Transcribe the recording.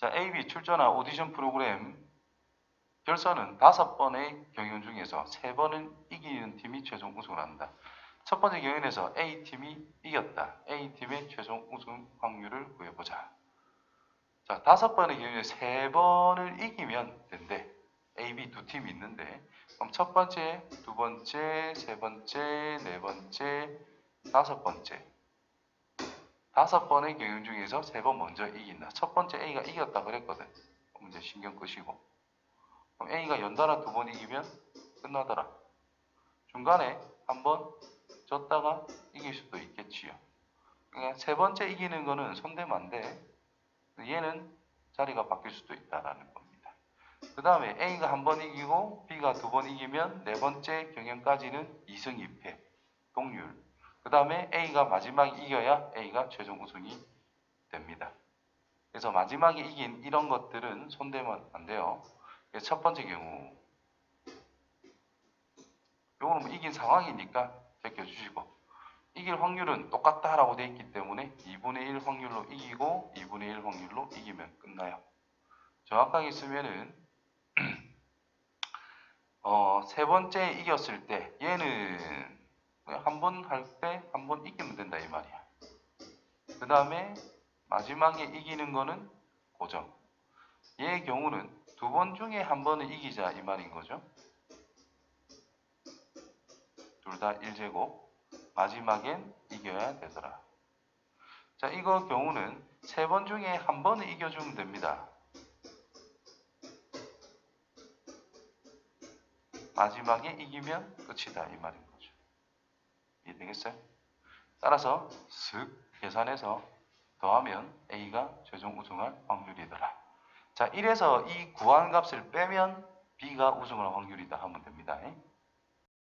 자, AB 출전한 오디션 프로그램 결선은 다섯 번의 경연 중에서 세 번은 이기는 팀이 최종 우승을 한다. 첫 번째 경연에서 A팀이 이겼다. A팀의 최종 우승 확률을 구해보자. 자, 다섯 번의 경연에 세 번을 이기면 된대. A, B 두 팀이 있는데 그럼 첫 번째, 두 번째, 세 번째, 네 번째, 다섯 번째 다섯 번의 경연 중에서 세 번 먼저 이긴다. 첫 번째 A가 이겼다 그랬거든. 이제 신경 끄시고 그럼 A가 연달아 두 번 이기면 끝나더라. 중간에 한 번 졌다가 이길 수도 있겠지요. 그러니까 세 번째 이기는 거는 손대면 안 돼. 얘는 자리가 바뀔 수도 있다라는 겁니다. 그 다음에 A가 한 번 이기고 B가 두 번 이기면 네 번째 경연까지는 2승 2패 동률. 그 다음에 A가 마지막에 이겨야 A가 최종 우승이 됩니다. 그래서 마지막에 이긴 이런 것들은 손대면 안 돼요. 첫 번째 경우 요거는 뭐 이긴 상황이니까 제껴주시고 이길 확률은 똑같다라고 되어 있기 때문에 2분의 1 확률로 이기고 2분의 1 확률로 이기면 끝나요. 정확하게 쓰면은 어, 세 번째 이겼을 때 얘는 한 번 할 때 한 번 이기면 된다 이 말이야. 그 다음에 마지막에 이기는 거는 고정. 얘의 경우는 두 번 중에 한 번은 이기자 이 말인 거죠. 둘 다 1제곱. 마지막엔 이겨야 되더라. 자, 이거 경우는 세 번 중에 한 번은 이겨주면 됩니다. 마지막에 이기면 끝이다 이 말인 거죠. 이해되겠어요? 따라서 슥 계산해서 더하면 A가 최종 우승할 확률이더라. 자, 1에서 이 구한 값을 빼면 B가 우승할 확률이다 하면 됩니다.